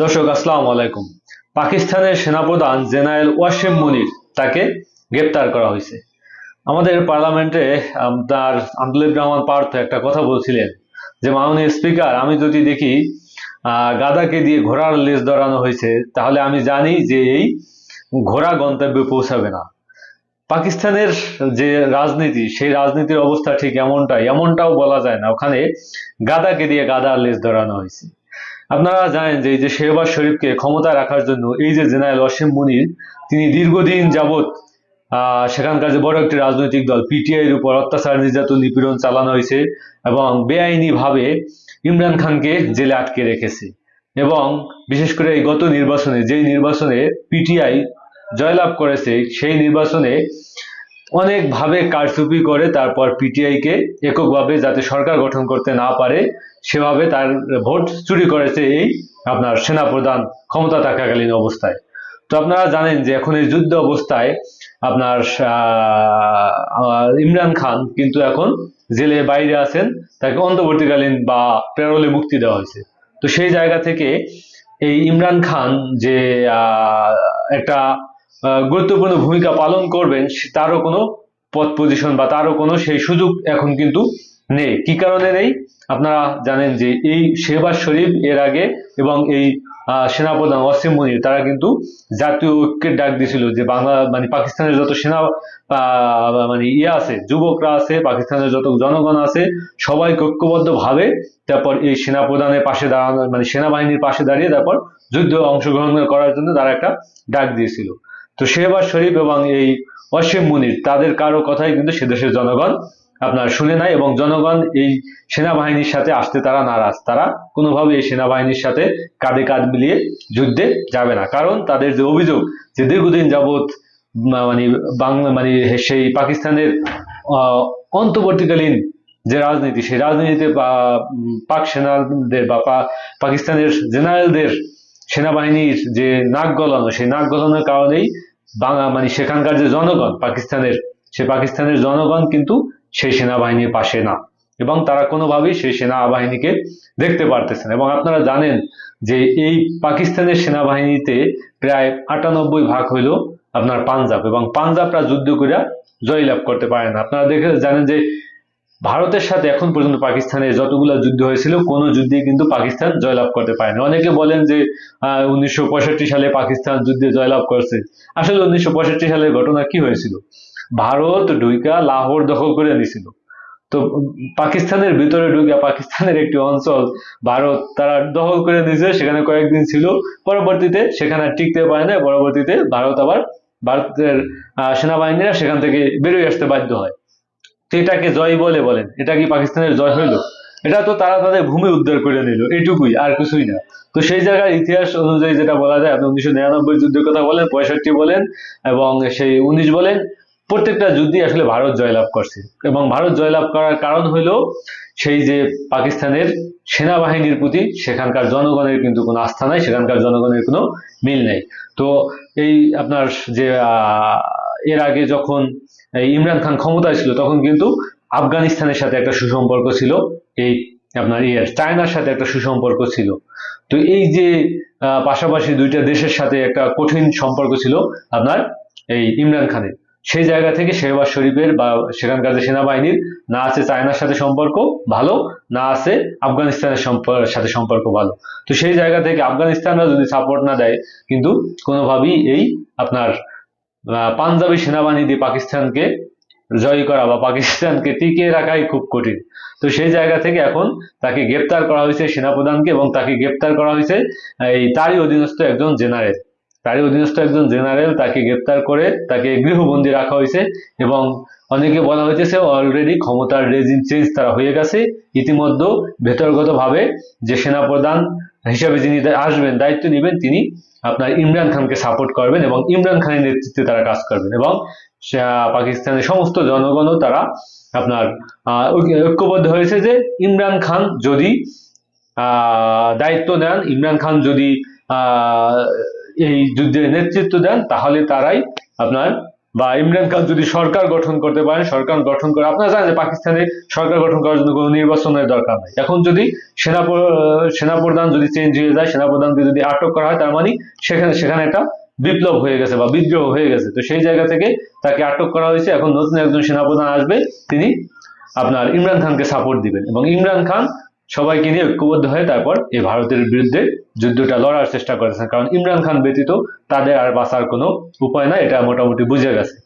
দর্শক, আসসালামু আলাইকুম। পাকিস্তানের সেনাপ্রধান জেনারেল ওয়াসিম মুনির তাকে গ্রেপ্তার করা হয়েছে। আমাদের পার্লামেন্টে তার আব্দুল রহমান পার্থ একটা কথা বলছিলেন যে, মাননীয় স্পিকার, আমি যদি দেখি গাদাকে দিয়ে ঘোড়ার লেজ ধরানো হয়েছে, তাহলে আমি জানি যে এই ঘোড়া গন্তব্যে পৌঁছাবে না। পাকিস্তানের যে রাজনীতি, সেই রাজনীতির অবস্থা ঠিক এমনটাই, এমনটাও বলা যায় না। ওখানে গাদাকে দিয়ে গাদার লেজ ধরানো হয়েছে। আপনারা জানেন যে এই যে শেহবাজ শরীফকে ক্ষমতায় রাখার জন্য এই যে জেনারেল অসীম মুনির তিনি দীর্ঘদিন যাবৎ সেখানকার যে বড় একটি রাজনৈতিক দল পিটিআই এর উপর অত্যাচার, নির্যাতন, নিপীড়ন চালানো হয়েছে এবং বেআইনি ভাবে ইমরান খানকে জেলে আটকে রেখেছে। এবং বিশেষ করে এই গত নির্বাচনে, যেই নির্বাচনে পিটিআই জয়লাভ করেছে, সেই নির্বাচনে অনেকভাবে কারচুপি করে তারপর পিটিআই কে এককভাবে যাতে সরকার গঠন করতে না পারে সেভাবে তার ভোট চুরি করেছে এই আপনার সেনাপ্রধান ক্ষমতা থাকাকালীন অবস্থায়। তো আপনারা জানেন যে এখন এই যুদ্ধ অবস্থায় আপনার ইমরান খান কিন্তু এখন জেলে বাইরে আছেন, তাকে অন্তর্বর্তীকালীন বা প্যারোলে মুক্তি দেওয়া হয়েছে। তো সেই জায়গা থেকে এই ইমরান খান যে একটা গুরুত্বপূর্ণ ভূমিকা পালন করবেন তারও কোনো পদ পজিশন বা তারও কোনো সেই সুযোগ এখন কিন্তু নেই কি কারণে নেই? আপনারা জানেন যে এই শেহবাজ শরীফ এর আগে এবং এই সেনাপ্রধান ওয়াসিম মুনির, তারা কিন্তু জাতীয় ঐক্যের ডাক দিয়েছিল যে বাংলা মানে পাকিস্তানের যত সেনা মানে ইয়ে আছে, যুবকরা আছে, পাকিস্তানের যত জনগণ আছে সবাই ঐক্যবদ্ধ ভাবে তারপর এই সেনাপ্রধানের পাশে দাঁড়ানো মানে সেনাবাহিনীর পাশে দাঁড়িয়ে তারপর যুদ্ধ অংশগ্রহণ করার জন্য তারা একটা ডাক দিয়েছিল। তো শেহবাজ শরীফ এবং এই অসীম মুনির, তাদের কারও কথাই কিন্তু সে দেশের জনগণ আপনার শুনে নাই এবং জনগণ এই সেনাবাহিনীর সাথে আসতে তারা নারাজ। তারা কোনোভাবে এই সেনাবাহিনীর সাথে কাঁধে কাঁধ মিলিয়ে যুদ্ধে যাবে না। কারণ তাদের যে অভিযোগ যে দীর্ঘদিন যাবৎ মানে বাংলা মানে সেই পাকিস্তানের অন্তর্বর্তীকালীন যে রাজনীতি, সেই রাজনীতিতে পাক সেনাদের বা পাকিস্তানের জেনারেলদের সেনাবাহিনীর যে নাক গলানো, সেই নাক গলানোর কারণেই বাংলা মানে সেখানকার যে জনগণ, পাকিস্তানের সে পাকিস্তানের জনগণ কিন্তু সেই সেনাবাহিনীর পাশে না। এবং তারা কোনোভাবেই সেই সেনাবাহিনীকে দেখতে পারতেছেন এবং আপনারা জানেন যে এই পাকিস্তানের সেনাবাহিনীতে প্রায় আটানব্বই ভাগ হইল আপনার পাঞ্জাব। এবং পাঞ্জাবরা যুদ্ধ করে জয়লাভ করতে পারে না। আপনারা দেখে জানেন যে ভারতের সাথে এখন পর্যন্ত পাকিস্তানের যতগুলো যুদ্ধ হয়েছিল, কোনো যুদ্ধে কিন্তু পাকিস্তান জয়লাভ করতে পারেনি অনেকে বলেন যে উনিশশো পঁয়ষট্টি সালে পাকিস্তান যুদ্ধে জয়লাভ করছে। আসলে উনিশশো পঁয়ষট্টি সালের ঘটনা কি হয়েছিল? ভারত ঢুইকা লাহোর দখল করে নিছিল। তো পাকিস্তানের ভিতরে ঢুকে পাকিস্তানের একটি অঞ্চল ভারত তারা দখল করে নিয়েছে, সেখানে কয়েকদিন ছিল। পরবর্তীতে সেখানে টিকতে পারে না পরবর্তীতে ভারত আবার ভারতের সেনাবাহিনীরা সেখান থেকে বেরিয়ে আসতে বাধ্য হয়। তো এটাকে জয় বলে বলেন। এটা কি পাকিস্তানের জয় হইল? এটা তো তারা তাদের ভূমি উদ্ধার করে নিল। এটুকুই, আর কিছুই না। তো সেই জায়গার ইতিহাস অনুযায়ী যেটা বলা যায়, আপনি উনিশশো নিরানব্বই যুদ্ধের কথা বলেন, পঁয়ষট্টি বলেন, এবং সেই উনিশ বলেন প্রত্যেকটা যুদ্ধই আসলে ভারত জয়লাভ করছে। এবং ভারত জয়লাভ করার কারণ হইল সেই যে পাকিস্তানের সেনাবাহিনীর প্রতি সেখানকার জনগণের কিন্তু কোনো আস্থা নাই, সেখানকার জনগণের কোনো মিল নেই। তো এই আপনার যে এর আগে যখন ইমরান খান ক্ষমতায় ছিল, তখন কিন্তু আফগানিস্তানের সাথে একটা সুসম্পর্ক ছিল, এই আপনার ইয়ের চায়নার সাথে একটা সুসম্পর্ক ছিল। তো এই যে পাশাপাশি দুইটা দেশের সাথে একটা কঠিন সম্পর্ক ছিল আপনার এই ইমরান খানের। সেই জায়গা থেকে শেহবাজ শরীফের বা সেখানকার যে সেনাবাহিনীর, না আছে চায়নার সাথে সম্পর্ক ভালো, না আছে আফগানিস্তানের সাথে সম্পর্ক ভালো। তো সেই জায়গা থেকে আফগানিস্তানরা যদি সাপোর্ট না দেয়, কিন্তু কোনোভাবেই এই আপনার পাঞ্জাবি সেনাবাহিনী দিয়ে পাকিস্তানকে জয় করা বা পাকিস্তানকে টিকিয়ে রাখাই খুব কঠিন। তো সেই জায়গা থেকে এখন তাকে গ্রেপ্তার করা হয়েছে সেনাপ্রধানকে এবং তাকে গ্রেপ্তার করা হয়েছে এই তারই অধীনস্থ একজন জেনারেল। তারই অধীনস্থ একজন জেনারেল তাকে গ্রেপ্তার করে, তাকে গৃহবন্দী রাখা হয়েছে এবং অনেকে বলা হয়েছে অলরেডি ক্ষমতার রেজিম চেঞ্জ তারা হয়ে গেছে। ইতিমধ্যে ভেতরগতভাবে যে সেনাপ্রধান হিসাবে যিনি আসবেন, দায়িত্ব নেবেন, তিনি আপনার ইমরান খানকে সাপোর্ট করবেন এবং ইমরান খানের নেতৃত্বে তারা কাজ করবেন এবং পাকিস্তানের সমস্ত জনগণও তারা আপনার ঐক্যবদ্ধ হয়েছে যে ইমরান খান যদি দায়িত্ব নেন, ইমরান খান যদি এই যুদ্ধে নেতৃত্ব দেন, তাহলে তারাই আপনার, বা ইমরান খান যদি সরকার গঠন করতে পারেন, সরকার গঠন করে, আপনারা জানেন যে পাকিস্তানে সরকার গঠন করার জন্য কোনো নির্বাচনের দরকার নাই। এখন যদি সেনা সেনাপ্রধান যদি চেঞ্জ হয়ে যায় সেনাপ্রধানকে যদি আটক করা হয়, তার মানে সেখানে সেখানে একটা বিপ্লব হয়ে গেছে বা বিদ্রোহ হয়ে গেছে। তো সেই জায়গা থেকে তাকে আটক করা হয়েছে। এখন নতুন একজন সেনাপ্রধান আসবে, তিনি আপনার ইমরান খানকে সাপোর্ট দিবেন। এবং ইমরান খান সবাইকে নিয়ে ঐক্যবদ্ধ হয়ে তারপর এই ভারতের বিরুদ্ধে যুদ্ধটা লড়ার চেষ্টা করেছেন। কারণ ইমরান খান ব্যতীত তাদের আর বাঁচার কোনো উপায় নাই, এটা মোটামুটি বুঝে গেছে।